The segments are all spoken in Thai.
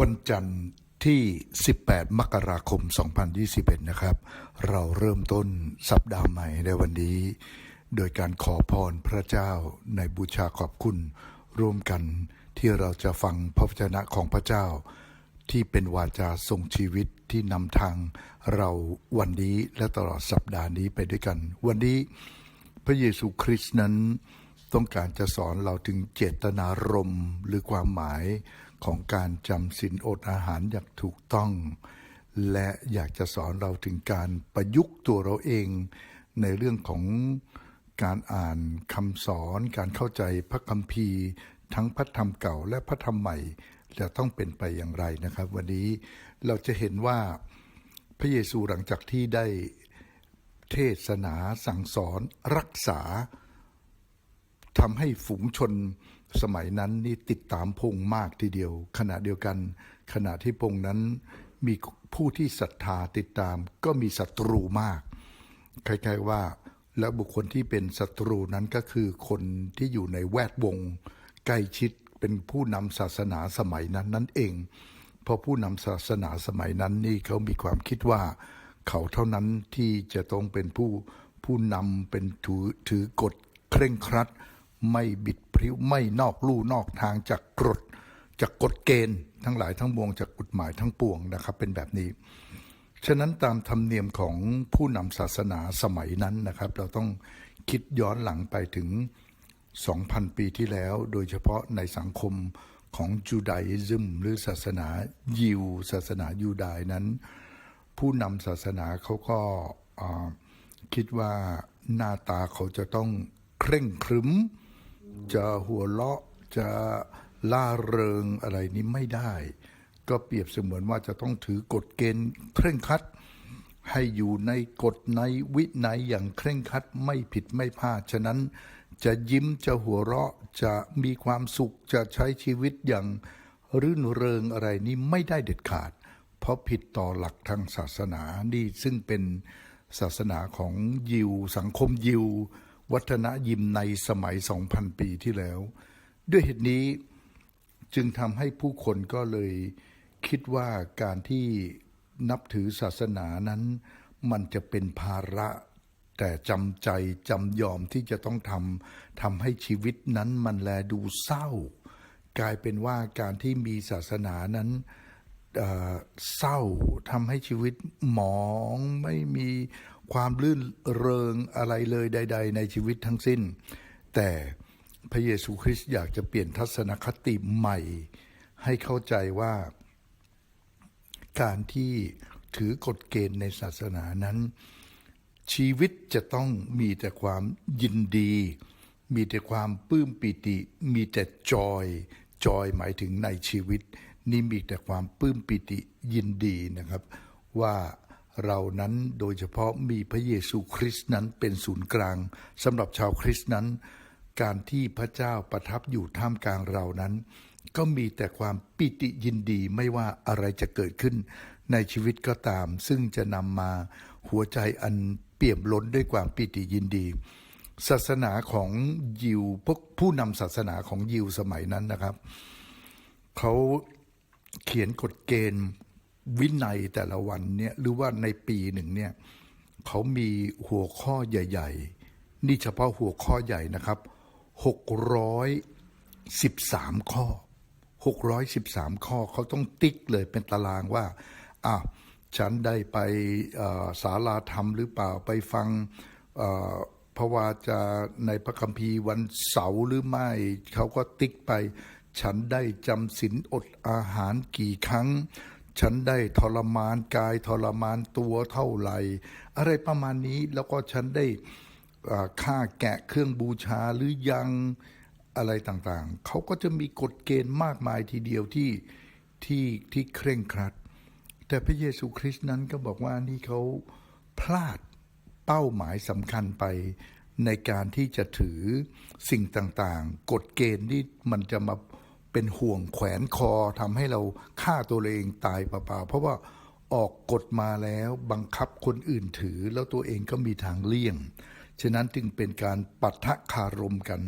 วันจันทร์ที่ 18 มกราคม 2021 นะครับ เราเริ่มต้นสัปดาห์ใหม่ในวันนี้ โดยการขอพรพระเจ้าในบูชาขอบคุณ ร่วมกันที่เราจะฟังพระวจนะของพระเจ้า ที่เป็นวาจาทรงชีวิตที่นำทางเราวันนี้และตลอดสัปดาห์นี้ไปด้วยกัน วันนี้พระเยซูคริสต์นั้น ต้องการจะสอนเราถึงเจตนารมณ์หรือความหมาย ของการจำศีลอดอาหารอย่างถูกต้อง และอยากจะสอนเราถึงการประยุกต์ตัวเราเอง ในเรื่องของการอ่านคำสอน การเข้าใจพระคัมภีร์ ทั้งพระธรรมเก่าและพระธรรมใหม่จะต้องเป็นไปอย่างไรนะครับ วันนี้เราจะเห็นว่าพระเยซูหลังจากที่ได้เทศนาสั่งสอนรักษาทำให้ฝูงชน สมัยนั้นนี่ติดตามพงมากทีเดียว ขณะเดียวกัน ขณะที่พงนั้นมีผู้ที่ศรัทธาติดตาม ก็มีศัตรูมากคล้ายๆว่า แล้วบุคคลที่เป็นศัตรูนั้นก็คือคนที่อยู่ในแวดวงใกล้ชิดเป็นผู้นำศาสนาสมัยนั้นนั่นเอง เพราะผู้นำศาสนาสมัยนั้นนี่เขามีความคิดว่า เขาเท่านั้นที่จะต้องเป็นผู้ผู้นำเป็นถือถือกฎเคร่งครัด ไม่บิดพริ้วไม่นอกลู่นอกทางจากกฎจากกฎเกณฑ์ ทั้งหลายทั้งปวงจากกฎหมายทั้งปวงนะครับ เป็นแบบนี้ ฉะนั้นตามธรรมเนียมของผู้นำศาสนาสมัยนั้นนะครับ เราต้องคิดย้อนหลังไปถึง 2,000 ปีที่แล้ว โดยเฉพาะในสังคมของจูดาอิซึมหรือศาสนายิว ศาสนายูดายนั้น ผู้นำศาสนาเขาก็คิดว่าหน้าตาเขาจะต้องเคร่งครึม จะหัวเราะจะล่าเริงอะไรนี้ไม่ได้ ก็เปรียบเสมือนว่าจะต้องถือกฎเกณฑ์เคร่งครัด ให้อยู่ในกฎในวินัยอย่างเคร่งครัดไม่ผิดไม่พลาดฉะนั้นจะยิ้มจะหัวเราะจะมีความสุขจะใช้ชีวิตอย่างรื่นเริงอะไรนี้ไม่ได้เด็ดขาด เพราะผิดต่อหลักทางศาสนานี่ซึ่งเป็นศาสนาของยิว สังคมยิว วัฒนยิมในสมัย 2,000 ปีที่แล้ว ด้วยเหตุนี้จึงทำให้ผู้คนก็เลยคิดว่าการที่นับถือศาสนานั้น มันจะเป็นภาระ แต่จำใจจำยอมที่จะต้องทำทำให้ชีวิตนั้นมันแลดูเศร้า กลายเป็นว่าการที่มีศาสนานั้นเอ่อเศร้าทำให้ชีวิตหมองไม่มี ความลื่นเริงอะไรเลยใด ๆ ในชีวิตทั้งสิ้น แต่พระเยซูคริสต์อยากจะเปลี่ยนทัศนคติใหม่ ให้เข้าใจว่า การที่ถือกฎเกณฑ์ในศาสนานั้น ชีวิตจะต้องมีแต่ความยินดี มีแต่ความปลื้มปิติ มีแต่จอยจอยหมายถึงในชีวิต นี่มีแต่ความปลื้มปิติยินดีนะครับ ว่า เรานั้นโดยเฉพาะมีพระเยซูคริสต์นั้นเป็นศูนย์กลางสำหรับชาวคริสต์นั้น การที่พระเจ้าประทับอยู่ท่ามกลางเรานั้น ก็มีแต่ความปิติยินดีไม่ว่าอะไรจะเกิดขึ้น ในชีวิตก็ตาม ซึ่งจะนำมาหัวใจอันเปี่ยมล้นด้วยความปิติยินดี ศาสนาของยิวพวกผู้นำศาสนาของยิวสมัยนั้นนะครับ เขาเขียนกฎเกณฑ์ วินัยแต่ละวันเนี่ยหรือว่าในปีหนึ่งเนี่ยเขามีหัวข้อใหญ่ ๆ นี่เฉพาะหัวข้อใหญ่นะครับ 613 ข้อ 613 ข้อเขาต้องติ๊กเลยเป็นตารางว่าอะฉันได้ไปศาลาธรรมหรือเปล่าไปฟังพระวาจาในพระคัมภีร์วันเสาร์หรือไม่เขาก็ติ๊กไป ฉันได้จำศีลอดอาหารกี่ครั้ง ฉันได้ทรมานกายทรมานตัวเท่าไหร่ อะไรประมาณนี้แล้วก็ฉันได้อ่าฆ่าแกะเครื่องบูชาหรือยังอะไรต่างๆ เขาก็จะมีกฎเกณฑ์มากมายทีเดียวที่ที่ที่เคร่งครัด แต่พระเยซูคริสต์นั้นก็บอกว่านี่เขาพลาดเป้าหมายสำคัญไปในการที่จะถือสิ่งต่างๆ กฎเกณฑ์ที่มันจะมา เป็นห่วงแขวนคอทำให้เราฆ่าตัวเองตายเปล่าๆเพราะว่าออกกฎมาแล้วบังคับคนอื่นถือ แล้วตัวเองก็มีทางเลี่ยง ฉะนั้นจึงเป็นการปัทะคารมกัน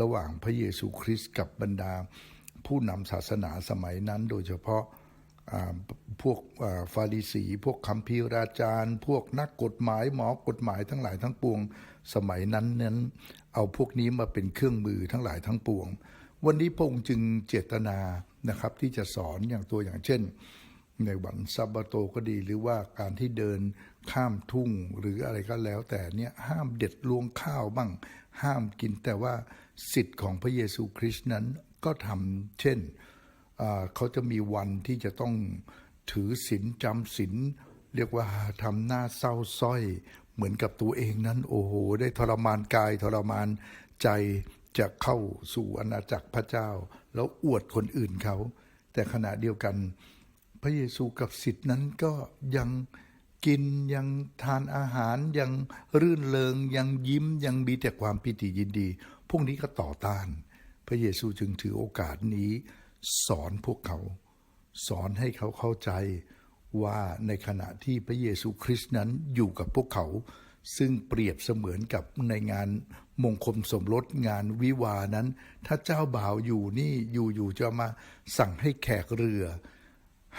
ระหว่างพระเยซูคริสต์กับบรรดา ผู้นำศาสนาสมัยนั้น โดยเฉพาะพวกฟาริสี พวกคัมภีราจารย์ พวกนักกฎหมายหมอกฎหมายทั้งหลายทั้งปวง สมัยนั้นนั้น เอาพวกนี้มาเป็นเครื่องมือทั้งหลายทั้งปวง วันนี้พงค์จึงเจตนานะครับที่จะสอนอย่างตัวอย่างเช่น ในวันซาบาโตก็ดี หรือว่าการที่เดินข้ามทุ่งหรืออะไรก็แล้ว แต่เนี่ยห้ามเด็ดลวงข้าวบ้าง ห้ามกินแต่ว่าสิทธิ์ของพระเยซูคริสต์นั้นก็ทำเช่นเขาจะมีวันที่จะต้องถือศีลจำศีลเรียกว่าทำหน้าเศร้าสร้อย เหมือนกับตัวเองนั้น โอ้โห ได้ทรมานกายทรมานใจ จะเข้าสู่อาณาจักรพระเจ้า แล้วอวดคนอื่นเขา แต่ขณะเดียวกัน พระเยซูกับสิทธินั้นก็ยังกินยังทานอาหารยังรื่นเริงยังยิ้มยังมีแต่ความปิติยินดี พวกนี้ก็ต่อต้าน พระเยซูจึงถือโอกาสนี้ สอนพวกเขา สอนให้เขาเข้าใจว่าในขณะที่พระเยซูคริสต์นั้นอยู่กับพวกเขา ซึ่งเปรียบเสมือนกับในงานมงคลสมรสงานวิวานั้น ถ้าเจ้าบ่าวอยู่นี่อยู่ๆจะมาสั่งให้แขกเรือ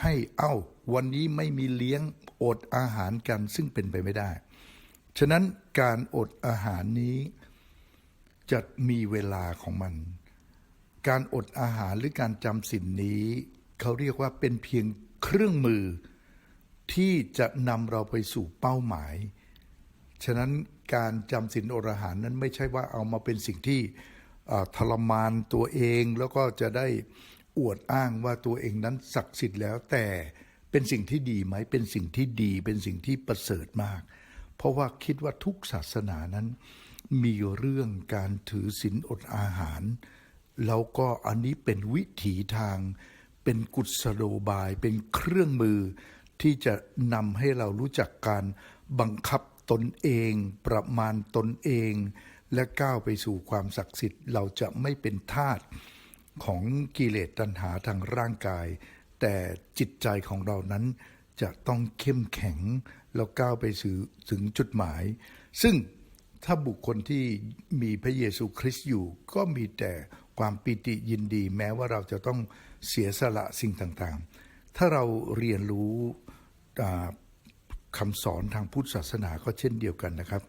ให้เอ้า วันนี้ไม่มีเลี้ยงอดอาหารกันซึ่งเป็นไปไม่ได้ ฉะนั้นการอดอาหารนี้จะมีเวลาของมัน การอดอาหารหรือการจำสินนี้เขาเรียกว่าเป็นเพียงเครื่องมือที่จะนำเราไปสู่เป้าหมาย ฉะนั้นการจำศีลอดหารนั้นไม่ใช่ว่าเอามาเป็นสิ่งที่ทรมานตัวเองแล้วก็จะได้อวดอ้างว่าตัวเองนั้นศักดิ์สิทธิ์แล้ว แต่เป็นสิ่งที่ดีไหมเป็นสิ่งที่ดีเป็นสิ่งที่ประเสริฐมาก เพราะว่าคิดว่าทุกศาสนานั้น มีเรื่องการถือศีลอดอาหาร แล้วก็อันนี้เป็นวิถีทาง เป็นกุศโลบาย เป็นเครื่องมือที่จะนำให้เรารู้จักการบังคับ ตนเอง ประมาณตนเอง และก้าวไปสู่ความศักดิ์สิทธิ์ เราจะไม่เป็นทาสของกิเลสตัณหาทางร่างกาย แต่จิตใจของเรานั้นจะต้องเข้มแข็ง แล้วก้าวไปสู่ถึงจุดหมาย ซึ่งถ้าบุคคลที่มีพระเยซูคริสต์อยู่ ก็มีแต่ความปิติยินดี แม้ว่าเราจะต้องเสียสละสิ่งต่างๆ ถ้าเราเรียนรู้ คำสอนทางพุทธศาสนาก็เช่นเดียวกันนะครับ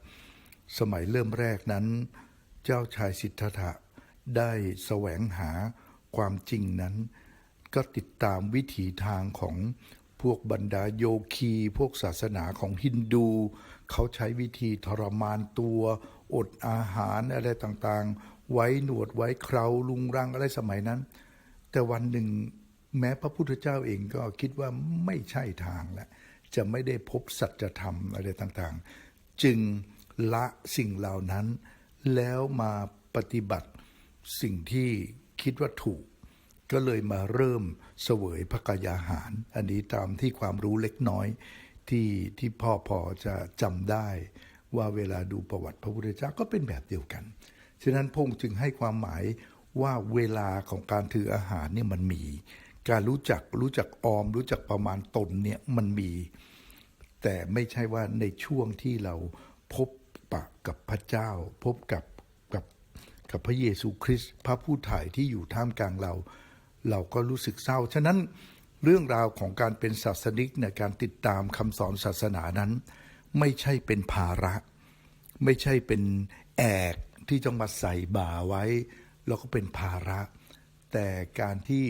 สมัยเริ่มแรกนั้น เจ้าชายสิทธัตถะได้แสวงหาความจริงนั้น ก็ติดตามวิถีทางของพวกบรรดาโยคี พวกศาสนาของฮินดู เขาใช้วิธีทรมานตัว อดอาหารอะไรต่างๆ ไว้หนวดไว้เคราลุงรังอะไรสมัยนั้น แต่วันหนึ่งแม้พระพุทธเจ้าเองก็คิดว่าไม่ใช่ทางแล้ว จะไม่ได้พบสัจธรรมอะไรต่างๆ จึงละสิ่งเหล่านั้น แล้วมาปฏิบัติสิ่งที่คิดว่าถูก ก็เลยมาเริ่มเสวยพระกายอาหาร อันนี้ตามที่ความรู้เล็กน้อยที่ที่พ่อพอจะจำได้ ว่าเวลาดูประวัติพระพุทธเจ้าก็เป็นแบบเดียวกัน ฉะนั้นพงษ์จึงให้ความหมายว่าเวลาของการถืออาหารเนี่ยมันมี การรู้จักรู้จักออม รู้จักประมาณตนเนี่ยมันมี แต่ไม่ใช่ว่าในช่วงที่เราพบปะกับพระเจ้า พบกับกับกับพระเยซูคริสต์พระผู้ถ่ายที่อยู่ท่ามกลางเรา เราก็รู้สึกเศร้า ฉะนั้นเรื่องราวของการเป็นศาสนิกในการติดตามคำสอนศาสนานั้น ไม่ใช่เป็นภาระ ไม่ใช่เป็นแอกที่ต้องมาใส่บ่าไว้ แล้วก็เป็นภาระ แต่การที่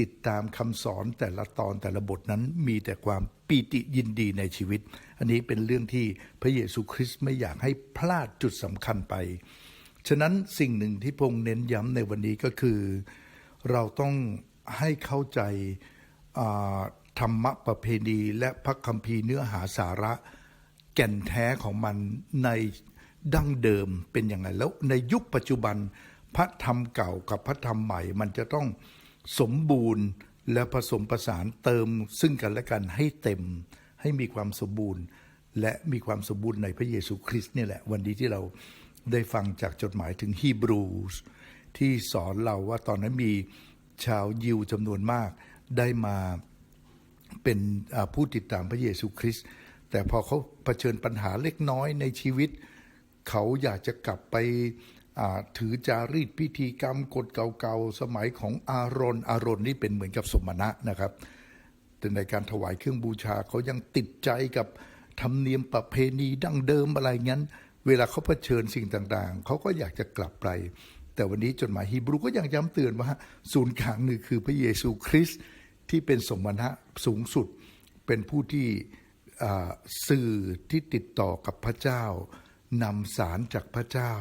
ติดตามคำสอนแต่ละตอนแต่ละบทนั้นมีแต่ความปีติยินดีในชีวิต อันนี้เป็นเรื่องที่พระเยซูคริสต์ไม่อยากให้พลาดจุดสำคัญไป ฉะนั้นสิ่งหนึ่งที่พงษ์เน้นย้ำในวันนี้ก็คือ เราต้องให้เข้าใจธรรมะประเพณีและพระคัมภีร์เนื้อหาสาระ แก่นแท้ของมันในดั้งเดิมเป็นยังไงแล้วในยุคปัจจุบันพระธรรมเก่ากับพระธรรมใหม่มันจะต้อง สมบูรณ์และผสมประสานเติมซึ่งกันและกันให้เต็มให้มีความสมบูรณ์ และมีความสมบูรณ์ในพระเยซูคริสต์นี่แหละ วันนี้ที่เราได้ฟังจากจดหมายถึงฮีบรูสที่สอนเราว่าตอนนั้นมีชาวยิวจำนวนมากได้มาเป็นผู้ติดตามพระเยซูคริสต์แต่พอเขาเผชิญปัญหาเล็กน้อยในชีวิต เขาอยากจะกลับไป ถือจารีตพิธีกรรมกฎเก่าๆ สมัยของอารอนอารอนนี่เป็นเหมือนกับสมณะนะครับ แต่ในการถวายเครื่องบูชาเขายังติดใจกับธรรมเนียมประเพณีดั้งเดิมอะไรงั้น เวลาเขาเผชิญสิ่งต่างๆ เขาก็อยากจะกลับไป แต่วันนี้จดหมายฮีบรูก็ยังย้ำเตือนว่าศูนย์กลางหนึ่งคือพระเยซูคริสต์ที่เป็นสมณะสูงสุด เป็นผู้ที่สื่อที่ติดต่อกับพระเจ้านำสารจากพระเจ้า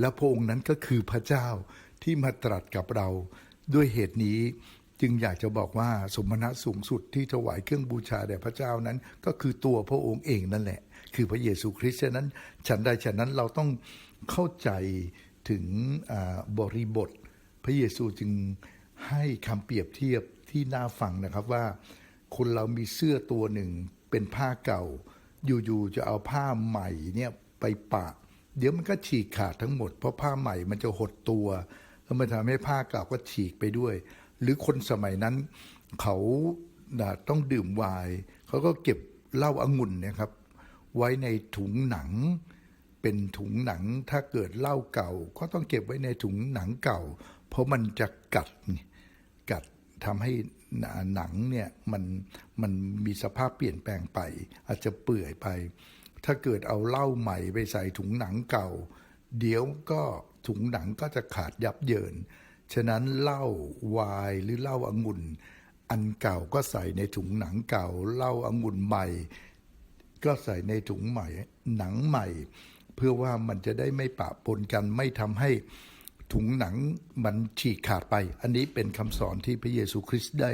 และพระองค์นั้นก็คือพระเจ้าที่มาตรัสกับเรา ด้วยเหตุนี้จึงอยากจะบอกว่าสมณะสูงสุดที่ถวายเครื่องบูชาแด่พระเจ้านั้น ก็คือตัวพระองค์เองนั่นแหละ คือพระเยซูคริสต์ฉะนั้น ฉันใดฉันนั้นเราต้องเข้าใจถึงบริบท พระเยซูจึงให้คำเปรียบเทียบที่น่าฟังนะครับว่า คนเรามีเสื้อตัวหนึ่งเป็นผ้าเก่า อยู่ๆจะเอาผ้าใหม่เนี่ยไปปะ เดี๋ยวมันก็ฉีกขาดทั้งหมด เพราะผ้าใหม่มันจะหดตัวแล้วมันทำให้ผ้าเก่าก็ฉีกไปด้วย หรือคนสมัยนั้นเขาต้องดื่มไวน์เขาก็เก็บเหล้าองุ่นนะครับ ไว้ในถุงหนัง เป็นถุงหนังถ้าเกิดเหล้าเก่า ก็ต้องเก็บไว้ในถุงหนังเก่า เพราะมันจะกัดกัดทำให้หนังเนี่ยมันมันมีสภาพเปลี่ยนแปลงไป อาจจะเปื่อยไป ถ้าเกิดเอาเหล้าใหม่ไปใส่ถุงหนังเก่า เดี๋ยวก็ถุงหนังก็จะขาดยับเยิน ฉะนั้นเหล้าวายหรือเหล้าองุ่น อันเก่าก็ใส่ในถุงหนังเก่าเหล้าองุ่นใหม่ ก็ใส่ในถุงใหม่หนังใหม่ เพื่อว่ามันจะได้ไม่ปะปนกันไม่ทำให้ถุงหนังมันฉีกขาดไป อันนี้เป็นคำสอนที่พระเยซูคริสต์ได้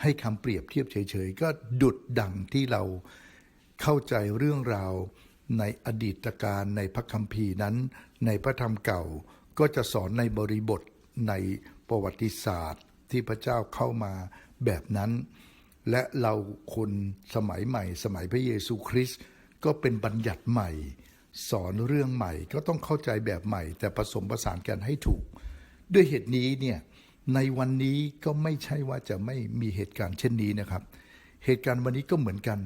ให้คำเปรียบเทียบเฉยๆ ก็ดุดดังที่เรา เข้าใจเรื่องราวในอดีตการในพระคัมภีร์นั้น ในพระธรรมเก่าก็จะสอนในบริบทในประวัติศาสตร์ที่พระเจ้าเข้ามาแบบนั้น และเราคนสมัยใหม่ สมัยพระเยซูคริสต์ก็เป็นบัญญัติใหม่ สอนเรื่องใหม่ก็ต้องเข้าใจแบบใหม่ แต่ผสมผสานกันให้ถูก ด้วยเหตุนี้เนี่ยในวันนี้ก็ไม่ใช่ว่าจะไม่มีเหตุการณ์เช่นนี้นะครับ เหตุการณ์วันนี้ก็เหมือนกัน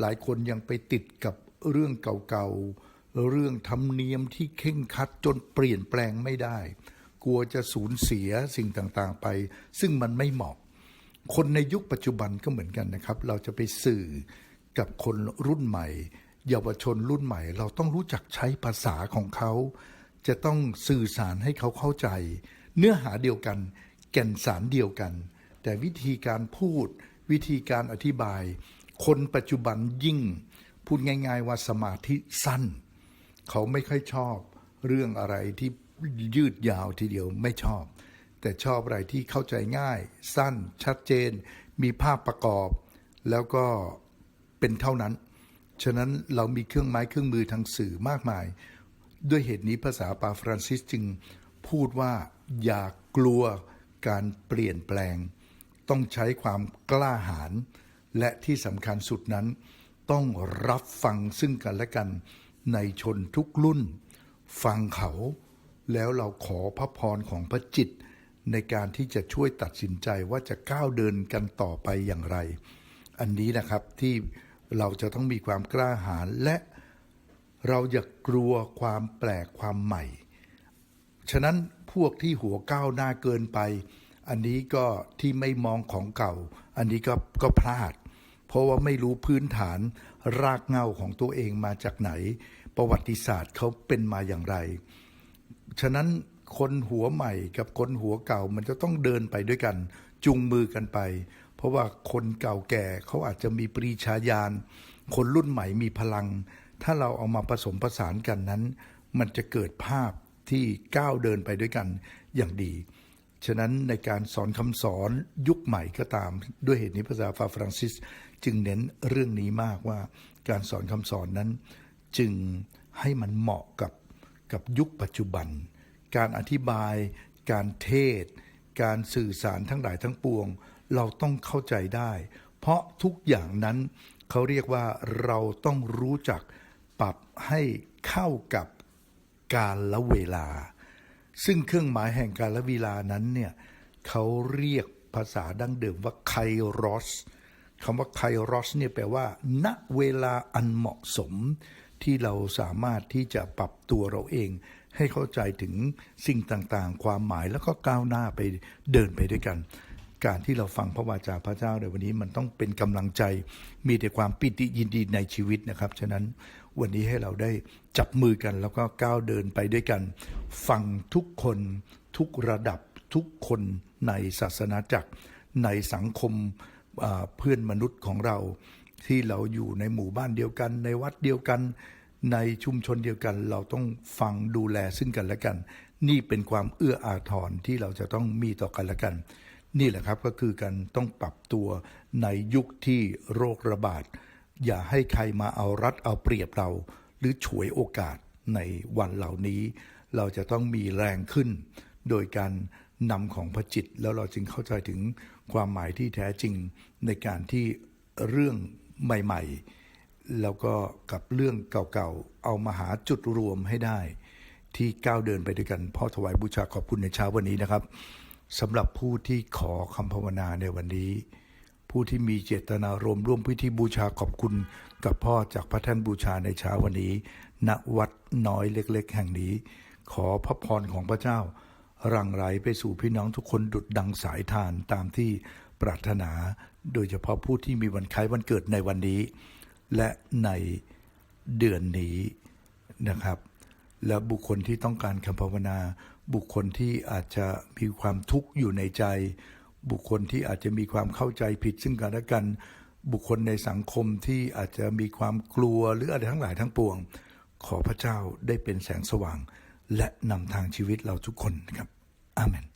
หลายคนยังไปติดกับเรื่องเก่าๆ เรื่องธรรมเนียมที่เข่งคัดจนเปลี่ยนแปลงไม่ได้ กลัวจะสูญเสียสิ่งต่างๆไป ซึ่งมันไม่เหมาะ คนในยุคปัจจุบันก็เหมือนกันนะครับ เราจะไปสื่อกับคนรุ่นใหม่ เยาวชนรุ่นใหม่ เราต้องรู้จักใช้ภาษาของเขา จะต้องสื่อสารให้เขาเข้าใจ เนื้อหาเดียวกัน แก่นสารเดียวกัน แต่วิธีการพูดวิธีการอธิบาย คนปัจจุบันยิ่งพูดง่าย ๆ ว่าสมาธิสั้น เขาไม่ค่อยชอบเรื่องอะไรที่ยืดยาวทีเดียวไม่ชอบ แต่ชอบอะไรที่เข้าใจง่าย สั้น ชัดเจน มีภาพประกอบ แล้วก็เป็นเท่านั้น ฉะนั้นเรามีเครื่องไม้เครื่องมือทางสื่อมากมาย ด้วยเหตุนี้ภาษาปาฟรานซิสจึงพูดว่าอย่ากลัวการเปลี่ยนแปลง ต้องใช้ความกล้าหาญ และที่สำคัญสุดนั้น ต้องรับฟังซึ่งกันและกันในชนทุกรุ่น ฟังเขา แล้วเราขอพระพรของพระจิต ในการที่จะช่วยตัดสินใจว่าจะก้าวเดินกันต่อไปอย่างไร อันนี้นะครับที่เราจะต้องมีความกล้าหาญและเราอย่ากกลัวความแปลกความใหม่ ฉะนั้นพวกที่หัวก้าวหน้าเกินไป อันนี้ก็ที่ไม่มองของเก่า อันนี้ก็ก็พลาด เพราะว่าไม่รู้พื้นฐานรากเหง้าของตัวเองมาจากไหน ประวัติศาสตร์เขาเป็นมาอย่างไร ฉะนั้นคนหัวใหม่กับคนหัวเก่ามันจะต้องเดินไปด้วยกัน จุงมือกันไป เพราะว่าคนเก่าแก่เขาอาจจะมีปรีชาญาณคนรุ่นใหม่มีพลัง ถ้าเราเอามาผสมผสานกันนั้น มันจะเกิดภาพที่ก้าวเดินไปด้วยกันอย่างดี ฉะนั้นในการสอนคำสอนยุคใหม่ก็ตาม ด้วยเหตุนี้ภาษาฟาฟรังซิสจึงเน้นเรื่องนี้มากว่าการสอนคำสอนนั้น จึงให้มันเหมาะกับกับยุคปัจจุบัน การอธิบาย การเทศ การสื่อสารทั้งหลายทั้งปวง เราต้องเข้าใจได้ เพราะทุกอย่างนั้นเขาเรียกว่าเราต้องรู้จักปรับให้เข้ากับการละเวลา ซึ่งเครื่องหมายแห่งกาละเวลานั้นเนี่ยเขาเรียกภาษาดั้งเดิมว่าไครอสคำว่าไครอสเนี่ยแปลว่า ณเวลาอันเหมาะสม ที่เราสามารถที่จะปรับตัวเราเอง ให้เข้าใจถึงสิ่งต่างๆ ความหมายแล้วก็ก้าวหน้าไปเดินไปด้วยกัน การที่เราฟังพระวาจาพระเจ้าในวันนี้มันต้องเป็นกำลังใจ มีแต่ความปิติยินดีในชีวิตนะครับ ฉะนั้น วันนี้ให้เราได้จับมือกัน แล้วก็ก้าวเดินไปด้วยกัน ฟังทุกคนทุกระดับทุกคนในศาสนาจักร ในสังคมเพื่อนมนุษย์ของเรา ที่เราอยู่ในหมู่บ้านเดียวกัน ในวัดเดียวกัน ในชุมชนเดียวกัน เราต้องฟังดูแลซึ่งกันและกัน นี่เป็นความเอื้ออาทรที่เราจะต้องมีต่อกันและกัน นี่แหละครับก็คือการต้องปรับตัวในยุคที่โรคระบาด อย่าให้ใครมาเอารัดเอาเปรียบเรา หรือฉวยโอกาสในวันเหล่านี้ เราจะต้องมีแรงขึ้น โดยการนำของพระจิต แล้วเราจึงเข้าใจถึงความหมายที่แท้จริงในการที่เรื่องใหม่ๆ แล้วก็กับเรื่องเก่าๆ เอามาหาจุดรวมให้ได้ ที่ก้าวเดินไปด้วยกันพ่อถวายบูชาขอบคุณในเช้าวันนี้นะครับสำหรับผู้ที่ขอคำภาวนาในวันนี้ ผู้ที่มีเจตนารมร่วมพิธีบูชาขอบคุณ กับพ่อจากพระท่านบูชาในเช้าวันนี้ ณวัดน้อยเล็ก ๆ แห่งนี้ ขอพระพรของพระเจ้ารังไหลไปสู่พี่น้องทุกคนดุดดังสายทานตามที่ปรารถนา โดยเฉพาะผู้ที่มีวันคล้ายวันเกิดในวันนี้ และในเดือนนี้นะครับ และบุคคลที่ต้องการคำภาวนา บุคคลที่อาจจะมีความทุกข์อยู่ในใจ บุคคลที่อาจจะมีความเข้าใจผิดซึ่งกันและกัน บุคคลในสังคมที่อาจจะมีความกลัวหรืออะไรทั้งหลายทั้งปวง ขอพระเจ้าได้เป็นแสงสว่าง และนำทางชีวิตเราทุกคนครับอาเมน